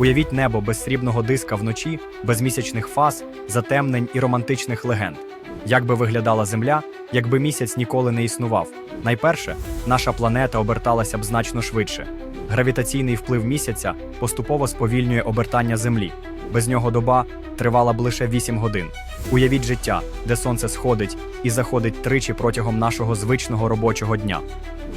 Уявіть небо без срібного диска вночі, без місячних фаз, затемнень і романтичних легенд. Як би виглядала Земля, якби місяць ніколи не існував? Найперше, наша планета оберталася б значно швидше. Гравітаційний вплив місяця поступово сповільнює обертання Землі. Без нього доба тривала б лише 8 годин. Уявіть життя, де сонце сходить і заходить тричі протягом нашого звичного робочого дня.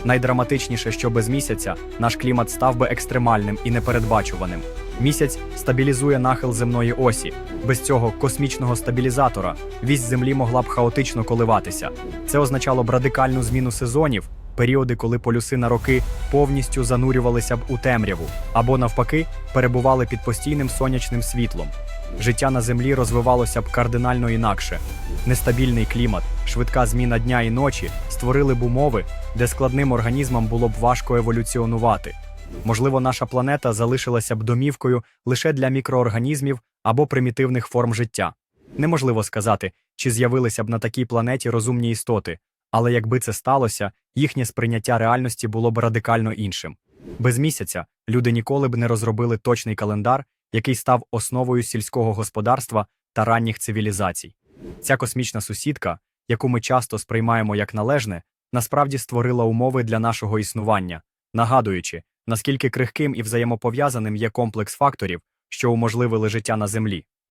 Найдраматичніше, що без місяця наш клімат став би екстремальним і непередбачуваним. Місяць стабілізує нахил земної осі. Без цього космічного стабілізатора вісь землі могла б хаотично коливатися. Це означало б радикальну зміну сезонів, періоди, коли полюси на роки повністю занурювалися б у темряву, або навпаки перебували під постійним сонячним світлом. Життя на землі розвивалося б кардинально інакше. Нестабільний клімат, швидка зміна дня і ночі створили б умови, де складним організмам було б важко еволюціонувати. Можливо, наша планета залишилася б домівкою лише для мікроорганізмів або примітивних форм життя. Неможливо сказати, чи з'явилися б на такій планеті розумні істоти, але якби це сталося, їхнє сприйняття реальності було б радикально іншим. Без місяця люди ніколи б не розробили точний календар, який став основою сільського господарства та ранніх цивілізацій. Ця космічна сусідка, яку ми часто сприймаємо як належне, насправді створила умови для нашого існування, нагадуючи, наскільки крихким і взаємопов'язаним є комплекс факторів, що уможливили життя на Землі.